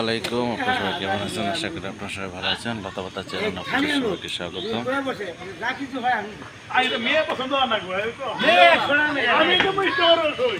আলাইকুম আপনার সবাই কেমন আছেন? আশা করি আপনার সবাই ভালো আছেন। লতা পাতা চ্যানেল আপনাদের সবাইকে স্বাগতম। আরে মেয়ে পছন্দ হয় না গো এই তো। আমি তো মিষ্টি ওর হই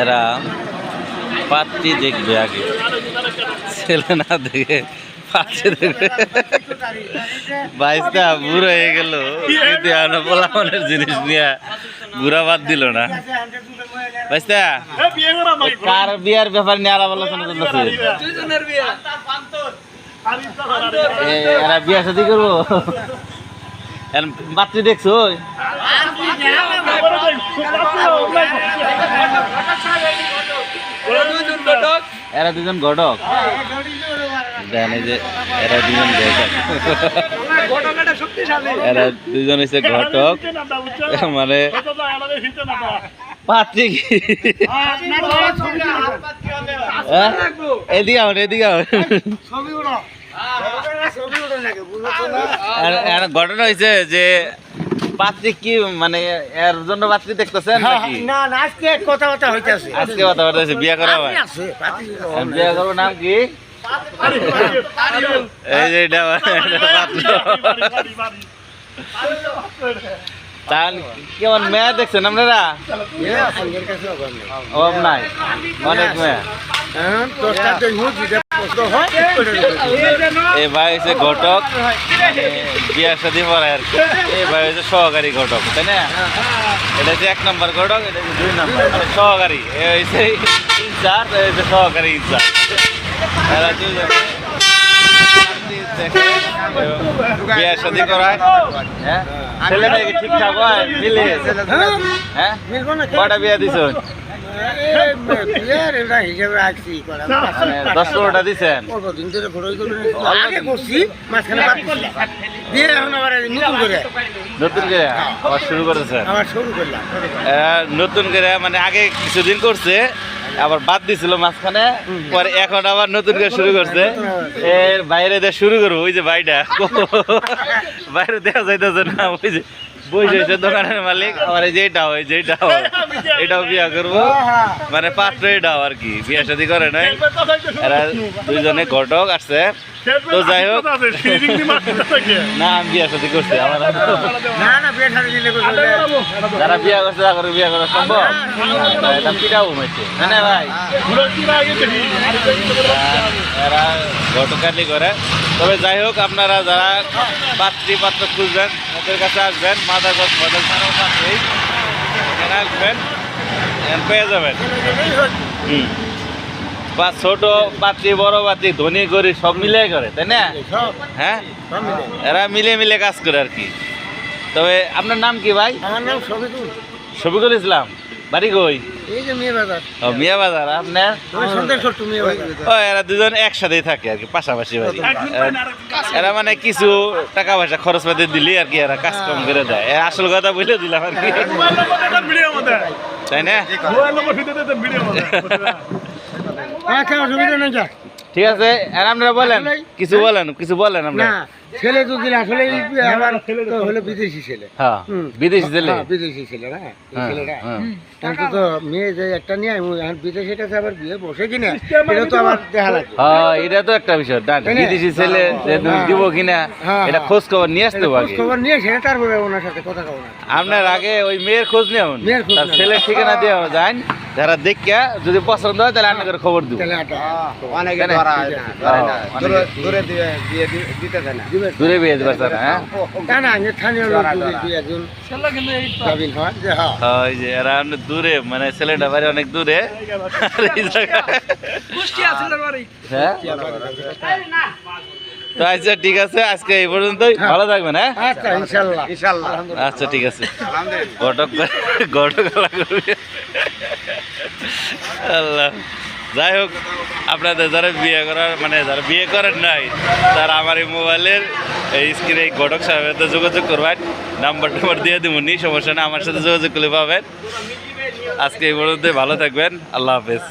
এরা পাত্রী দেখবে আগে। ছেলে না দেখে পাত্রী দেখবে। বাইশটা বুড়ো হয়ে গেল। কিন্তু জিনিস নিয়ে বুড়া বাদ দিল না। বাইশটা করা বিয়ার ব্যাপার নিয়ে আলাপ আলোচনা এরা বিয়া করব? এর পাত্রী দেখছ? এরা দুজন ঘটক। যে এরা দুজন ঘটক। এরা দুজন হচ্ছে ঘটক। মানে পাত্রী? এদিকে এদিকে আর- ঘটনা হয়েছে যে পাত্রী কি মানে এর জন্য পাত্রী দেখতেছেন নাকি? না না আজকে কথাবার্তা হইতেছে। আজকে বিয়া করা হয়। বিয়া করব নাম কি? এই যে এটা এটা তাহলে কেমন মেয়ে দেখছেন আপনারা? নেই। অনেক মেয়ে। এই ভাই হচ্ছে ঘটক। এ, বিয়ার সাথে আর কি। ভাই হচ্ছে সহকারী ঘটক তাই না? এটা হচ্ছে এক নম্বর ঘটক এটা মানে সহকারী এ হচ্ছে এ সহকারী ইনচার্জ। এরা দেখে বিয়ার করায় হ্যাঁ? ছেলে মেয়ে কি ঠিকঠাক হয় মিলে হ্যাঁ? কয়টা বিয়া দিছ? দশ এখন আবার নতুন করে। নতুন করে? আবার শুরু করেছেন? আবার শুরু করলাম। নতুন করে মানে আগে কিছুদিন করছে আবার বাদ দিছিল মাঝখানে পরে এখন আবার নতুন করে শুরু করছে। এর বাইরে দিয়ে শুরু করব ওই যে ভাইটা। বাইরে দেখা যাইতেছে না ওই যে বসে দোকানের মালিক। আমার এই যে এটাও এই যে এটাও বিয়া করব। মানে পাত্র এটাও আর কি বিয়া শাদি করে নাই। এরা দুইজনে ঘটক আসছে। তো যাই হোক। না আমি বিয়া শাদি করছি আমার যারা বিয়া করছে তারা বিয়া করা সম্ভব? এটা পিটাও ঘুমাইছে না না ভাই এরা ঘটকালি করে। তবে যাই হোক আপনারা যারা পাত্রী পাত্র খুঁজবেন ওদের কাছে আসবেন মডেল থানার পাশেই এখানে আসবেন পেয়ে যাবেন। হুম। বা ছোট পাত্রী বড় পাত্রী ধনী গরিব সব মিলে করে তাই না? হ্যাঁ? এরা মিলে মিলে কাজ করে আর কি। তবে আপনার নাম কি ভাই? আমার নাম সবিকুল শফিকুল ইসলাম। বাড়ি কই? এই যে মেয়ে বাজার। ও মিয়া বাজার আপনার? তুমি সন্দেহ ছোট্ট মেয়ে বাজার। ও এরা দুজন একসাথেই থাকে আর কি পাশাপাশি বাড়ি। এরা- এরা মানে কিছু টাকা পয়সা খরচ পাতি দিলি আর কি এরা কাজ কম করে দেয়। এ আসল কথা বলে দিলাম আর কি। তাই না? অসুবিধা নেই যা। ঠিক আছে? আর আপনারা বলেন কিছু বলেন কিছু বলেন না আপনারা ছেলে তো দিলে আসলে আমার তো হলো বিদেশি ছেলে। হ্যাঁ বিদেশি ছেলে। হ্যাঁ, বিদেশি ছেলে না? হ্যাঁ, ছেলেটা। হ্যাঁ। কিন্তু তো মেয়ে যে একটা নিয়ে আমি এখন বিদেশি কাছে আবার বিয়ে বসে কিনা এটা তো আমার দেখা লাগে হ্যাঁ এটা তো একটা বিষয়। না? বিদেশি ছেলে যে হ্যাঁ। দিব কিনা হ্যাঁ, এটা হ্যাঁ। খোঁজ খবর নিয়ে আসতে হবে খোঁজ খবর নিয়ে সেটা তারপরে ওনার সাথে কথা কব না আপনার আগে ওই মেয়ের খোঁজ নেন মেয়ের খোঁজ। ছেলের ঠিকানা দিয়ে যান। যারা দেখিয়া যদি পছন্দ হয় তাহলে আপনাকে খবর দিব। তাহলে একটা অনেকে ধরা দূরে দিয়ে বিয়ে দিতে দেয় না। দূরে বিয়ে দিবার স্যার হ্যাঁ। আমি হয় হ্যাঁ হ্যাঁ, ওই যে এরা অনেক দূরে মানে ছেলেটা বাড়ি অনেক দূরে। হ্যাঁ? তো আচ্ছা ঠিক আছে আজকে এই পর্যন্তই। ভালো থাকবেন হ্যাঁ? আচ্ছা ইনশাল্লাহ। ইনশাল্লাহ। আচ্ছা ঠিক আছে। ঘটক ঘটক করবে। আল্লাহ। যাই হোক আপনাদের যারা বিয়ে করার মানে যারা বিয়ে করেন নাই, তারা আমার এই মোবাইলের এই স্ক্রিনে এই ঘটক সাহেবের যোগাযোগ করবেন। নাম্বার টাম্বার দিয়ে দেবনি সমস্যা না আমার সাথে যোগাযোগ করলে পাবেন। আজকে এই পর্যন্ত ভালো থাকবেন। আল্লাহ হাফেজ।